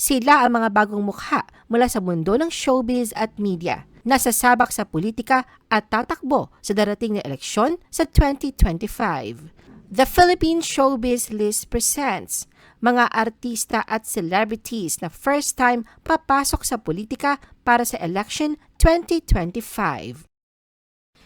Sila ang mga bagong mukha mula sa mundo ng showbiz at media na sasabak sa politika at tatakbo sa darating na eleksyon sa 2025. The Philippine Showbiz List presents mga artista at celebrities na first time papasok sa politika para sa election 2025.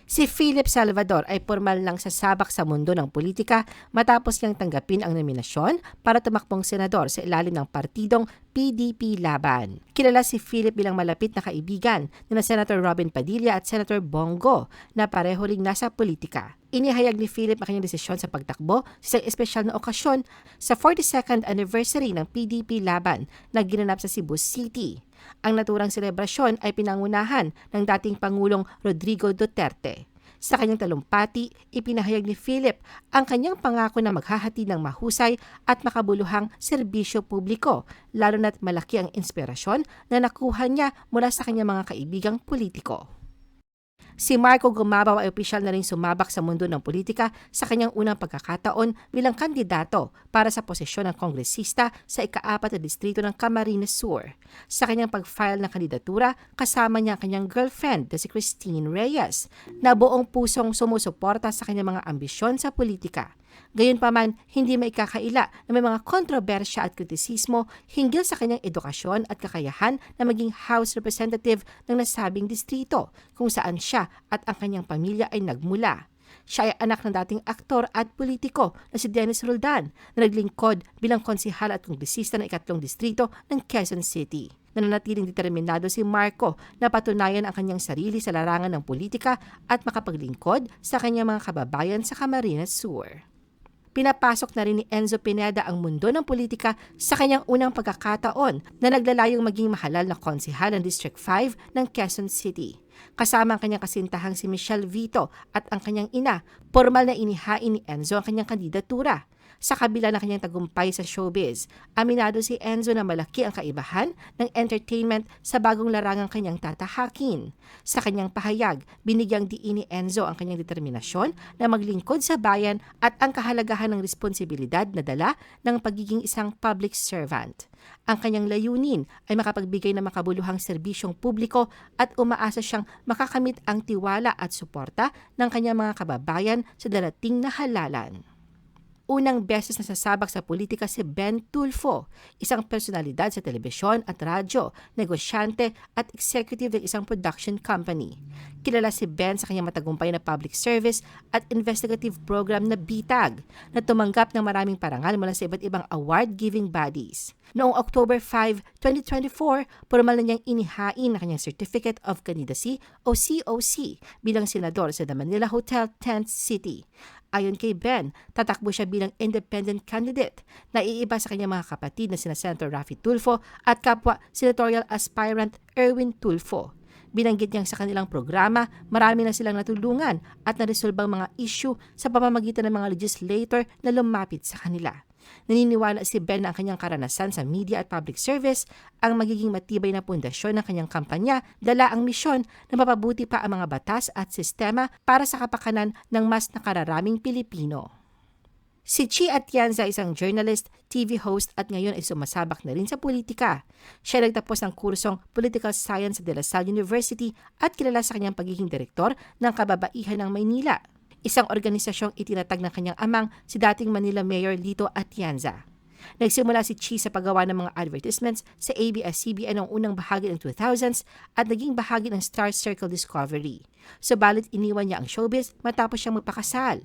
Si Philip Salvador ay formal nang sasabak sa mundo ng politika matapos niyang tanggapin ang nominasyon para tumakbong senador sa ilalim ng partidong PDP Laban. Kilala si Philip bilang malapit na kaibigan ni na Senator Robin Padilla at Senator Bongo na pareho ring nasa politika. Inihayag ni Philip ang kanyang desisyon sa pagtakbo sa isang espesyal na okasyon sa 42nd anniversary ng PDP Laban na ginanap sa Cebu City. Ang naturang selebrasyon ay pinangunahan ng dating Pangulong Rodrigo Duterte. Sa kanyang talumpati, ipinahayag ni Philip ang kanyang pangako na maghahati ng mahusay at makabuluhang serbisyo publiko, lalo na't malaki ang inspirasyon na nakuha niya mula sa kanyang mga kaibigang politiko. Si Marco Gumabaw ay opisyal na rin sumabak sa mundo ng politika sa kanyang unang pagkakataon bilang kandidato para sa posisyon ng kongresista sa ikaapat na distrito ng Camarines Sur. Sa kanyang pag-file ng kandidatura, kasama niya ang kanyang girlfriend na si Christine Reyes na buong pusong sumusuporta sa kanyang mga ambisyon sa politika. Gayunpaman, hindi maikakaila na may mga kontrobersya at kritisismo hinggil sa kanyang edukasyon at kakayahan na maging House Representative ng nasabing distrito kung saan siya at ang kanyang pamilya ay nagmula. Siya ay anak ng dating aktor at politiko na si Dennis Roldan na naglingkod bilang konsihal at kongresista ng ikatlong distrito ng Quezon City nananatiling determinado si Marco na patunayan ang kanyang sarili sa larangan ng politika at makapaglingkod sa kanyang mga kababayan sa Camarines Sur pinapasok na rin ni Enzo Pineda ang mundo ng politika sa kanyang unang pagkakataon na naglalayong maging mahalal na konsihal ng District 5 ng Quezon City. Kasama ang kanyang kasintahang si Michelle Vito at ang kanyang ina, formal na inihain ni Enzo ang kanyang kandidatura. Sa kabila ng kanyang tagumpay sa showbiz, aminado si Enzo na malaki ang kaibahan ng entertainment sa bagong larangang kanyang tatahakin. Sa kanyang pahayag, binigyang diin ni Enzo ang kanyang determinasyon na maglingkod sa bayan at ang kahalagahan ng responsibilidad na dala ng pagiging isang public servant. Ang kanyang layunin ay makapagbigay ng makabuluhang serbisyong publiko at umaasa siyang makakamit ang tiwala at suporta ng kanyang mga kababayan sa darating na halalan. Unang beses na sasabak sa politika si Ben Tulfo, isang personalidad sa telebisyon at radyo, negosyante at executive ng isang production company. Kilala si Ben sa kanyang matagumpay na public service at investigative program na BITAG na tumanggap ng maraming parangal mula sa iba't ibang award-giving bodies. Noong October 5, 2024, formal na niyang inihain ang kanyang Certificate of Candidacy o COC bilang senador sa The Manila Hotel, Tent City. Ayon kay Ben, tatakbo siya bilang independent candidate na iiba sa kanyang mga kapatid na sina Senator Rafi Tulfo at kapwa senatorial aspirant Erwin Tulfo. Binanggit niyang sa kanilang programa, marami na silang natulungan at naresolbang mga issue sa pamamagitan ng mga legislator na lumapit sa kanila. Naniniwala si Ben na ang kanyang karanasan sa media at public service ang magiging matibay na pundasyon ng kanyang kampanya, dala ang misyon na mapabuti pa ang mga batas at sistema para sa kapakanan ng mas nakararaming Pilipino. Si Chi Atienza isang journalist, TV host at ngayon ay sumasabak na rin sa politika. Siya nagtapos ng kursong Political Science sa De La Salle University at kilala sa kanyang pagiging direktor ng Kababaihan ng Maynila isang organisasyong itinatag ng kanyang amang si dating Manila Mayor Lito Atienza. Nagsimula si Chi sa paggawa ng mga advertisements sa ABS-CBN noong unang bahagi ng 2000s at naging bahagi ng Star Circle Discovery. Subalit iniwan niya ang showbiz matapos siyang magpakasal.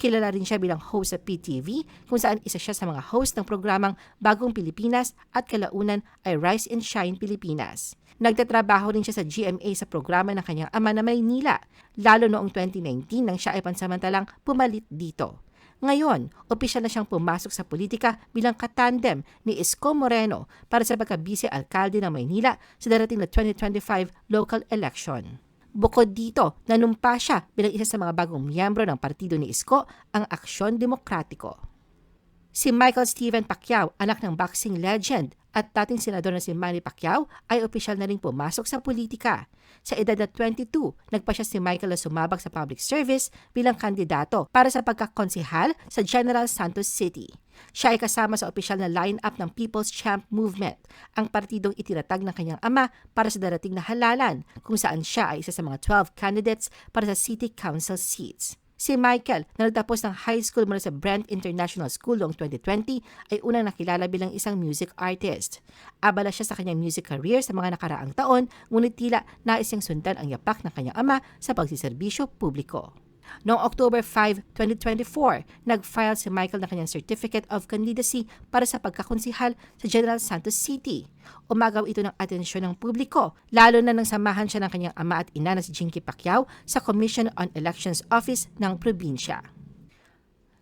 Kilala rin siya bilang host sa PTV kung saan isa siya sa mga host ng programang Bagong Pilipinas at kalaunan ay Rise and Shine Pilipinas. Nagtatrabaho rin siya sa GMA sa programa ng kanyang ama na Maynila, lalo noong 2019 nang siya ay pansamantalang pumalit dito. Ngayon, opisyal na siyang pumasok sa politika bilang katandem ni Isko Moreno para sa pagka-vice-alkalde ng Maynila sa darating na 2025 local election. Bukod dito, nanumpa siya bilang isa sa mga bagong miyembro ng partido ni Isko, ang Aksyon Demokratiko. Si Michael Steven Pacquiao, anak ng boxing legend at dating senador na si Manny Pacquiao ay opisyal na rin pumasok sa politika. Sa edad na 22, nagpa siya si Michael na sumabak sa public service bilang kandidato para sa pagkakonsihal sa General Santos City. Siya ay kasama sa opisyal na line-up ng People's Champ Movement, ang partidong itinatag ng kanyang ama para sa darating na halalan kung saan siya ay isa sa mga 12 candidates para sa city council seats. Si Michael, na nagtapos ng high school mula sa Brent International School noong 2020, ay unang nakilala bilang isang music artist. Abala siya sa kanyang music career sa mga nakaraang taon, ngunit tila nais niyang sundan ang yapak ng kanyang ama sa pagsiserbisyo publiko. Noong October 5, 2024, nag-file si Michael ng kanyang Certificate of Candidacy para sa pagkakonsihal sa General Santos City. Umagaw ito ng atensyon ng publiko, lalo na nang samahan siya ng kanyang ama at ina na si Jinky Pacquiao sa Commission on Elections Office ng probinsya.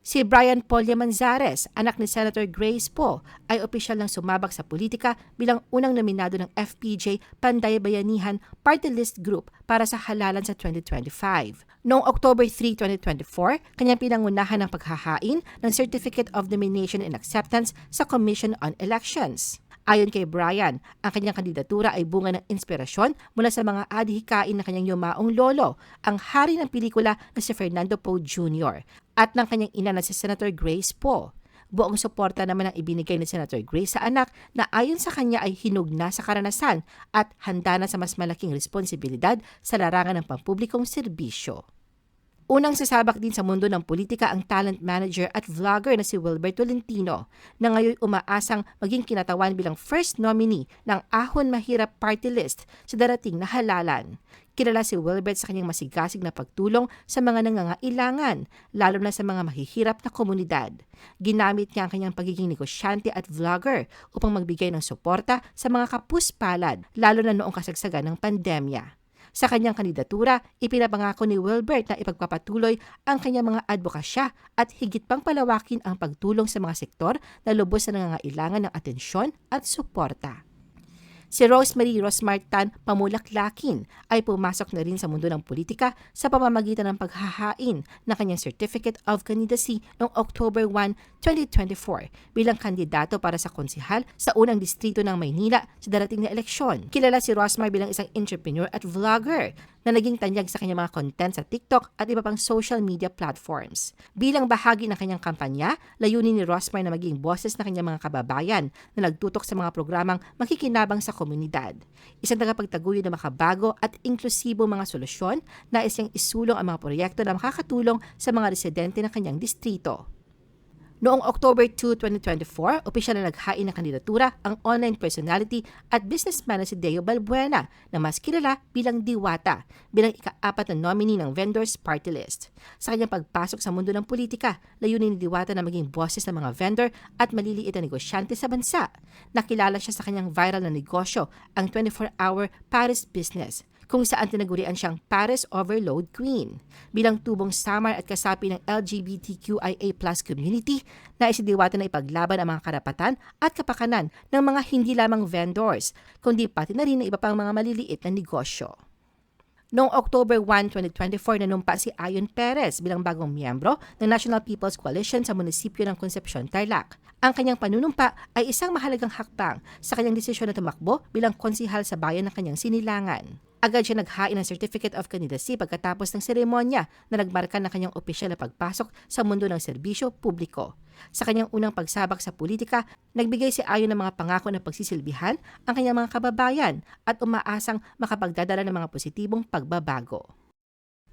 Si Brian Polya Manzares, anak ni Senator Grace Poe, ay opisyal ng sumabak sa politika bilang unang nominado ng FPJ Panday Bayanihan Party List Group para sa halalan sa 2025. Noong October 3, 2024, kanyang pinangunahan ng paghahain ng Certificate of Nomination and Acceptance sa Commission on Elections. Ayon kay Brian, ang kanyang kandidatura ay bunga ng inspirasyon mula sa mga adhikain ng kanyang yumaong lolo, ang hari ng pelikula na si Fernando Poe Jr. at ng kanyang ina na si Senator Grace Poe. Buong suporta naman ang ibinigay ni Senator Grace sa anak na ayon sa kanya ay hinug na sa karanasan at handa na sa mas malaking responsibilidad sa larangan ng pampublikong serbisyo. Unang sasabak din sa mundo ng politika ang talent manager at vlogger na si Wilbert Tolentino na ngayon umaasang maging kinatawan bilang first nominee ng Ahon Mahirap Party List sa darating na halalan. Kilala si Wilbert sa kanyang masigasig na pagtulong sa mga nangangailangan, lalo na sa mga mahihirap na komunidad. Ginamit niya ang kanyang pagiging negosyante at vlogger upang magbigay ng suporta sa mga kapuspalad, lalo na noong kasagsagan ng pandemya. Sa kanyang kandidatura, ipinapangako ni Wilbert na ipagpapatuloy ang kanyang mga advokasya at higit pang palawakin ang pagtulong sa mga sektor na lubos na nangangailangan ng atensyon at suporta. Si Rosemary Rosmartan Pamulaklakin ay pumasok na rin sa mundo ng politika sa pamamagitan ng paghahain ng kanyang Certificate of Candidacy noong October 1, 2024 bilang kandidato para sa konsihal sa unang distrito ng Maynila sa darating na eleksyon. Kilala si Rosmar bilang isang entrepreneur at vlogger na naging tanyag sa kanyang mga content sa TikTok at iba pang social media platforms. Bilang bahagi ng kanyang kampanya, layunin ni Rosmar na maging boses ng kanyang mga kababayan na nagtutok sa mga programang makikinabang sa komunidad. Isang tagapagtaguyod na makabago at inklusibo mga solusyon na isang isulong ang mga proyekto na makakatulong sa mga residente ng kanyang distrito. Noong October 2, 2024, opisyal na naghain ng kandidatura ang online personality at businessman na si Deo Balbuena na mas kilala bilang Diwata, bilang ikaapat na nominee ng Vendors Party List. Sa kanyang pagpasok sa mundo ng politika, layunin ni Diwata na maging boses ng mga vendor at maliliit na negosyante sa bansa. Nakilala siya sa kanyang viral na negosyo, ang 24-hour Paris Business, kung saan tinagurian siyang Paris Overload Queen. Bilang tubong samar at kasapi ng LGBTQIA community, na isidiwata na ipaglaban ang mga karapatan at kapakanan ng mga hindi lamang vendors, kundi pati na rin ng iba pang mga maliliit na negosyo. Noong October 1, 2024, nanumpa si Ayon Perez bilang bagong miyembro ng National People's Coalition sa munisipyo ng Concepcion, Tarlac. Ang kanyang panunumpa ay isang mahalagang hakbang sa kanyang desisyon na tumakbo bilang konsihal sa bayan ng kanyang sinilangan. Agad siya naghain ng Certificate of Candidacy pagkatapos ng seremonya na nagmarka ng kanyang opisyal na pagpasok sa mundo ng serbisyo publiko. Sa kanyang unang pagsabak sa politika, nagbigay si Ayon ng mga pangako na pagsisilbihan ang kanyang mga kababayan at umaasang makapagdadala ng mga positibong pagbabago.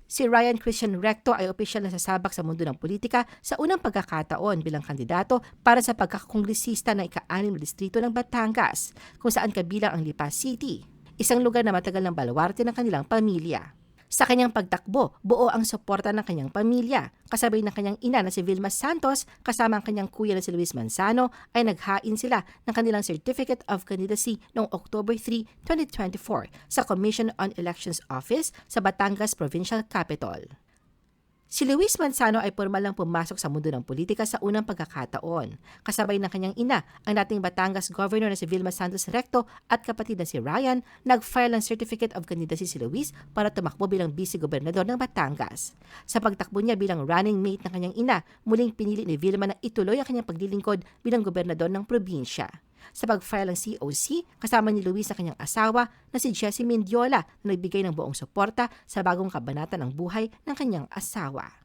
Si Ryan Christian Recto ay opisyal na sasabak sa mundo ng politika sa unang pagkakataon bilang kandidato para sa pagkakongresista ng ika-anim na distrito ng Batangas, kung saan kabilang ang Lipa City, isang lugar na matagal ng baluarte ng kanilang pamilya. Sa kanyang pagtakbo, buo ang suporta ng kanyang pamilya. Kasabay ng kanyang ina na si Vilma Santos, kasama ang kanyang kuya na si Luis Manzano, ay naghain sila ng kanilang Certificate of Candidacy noong October 3, 2024 sa Commission on Elections Office sa Batangas Provincial Capital. Si Luis Manzano ay formal lang pumasok sa mundo ng politika sa unang pagkakataon. Kasabay ng kanyang ina, ang dating Batangas Governor na si Vilma Santos Recto at kapatid na si Ryan, nag-file ng Certificate of Candidacy si Luis para tumakbo bilang vice-gobernador ng Batangas. Sa pagtakbo niya bilang running mate ng kanyang ina, muling pinili ni Vilma na ituloy ang kanyang paglilingkod bilang gobernador ng probinsya. Sa pag-file ng COC kasama ni Luis na kanyang asawa na si Jessie Mendiola na nagbigay ng buong suporta sa bagong kabanata ng buhay ng kanyang asawa.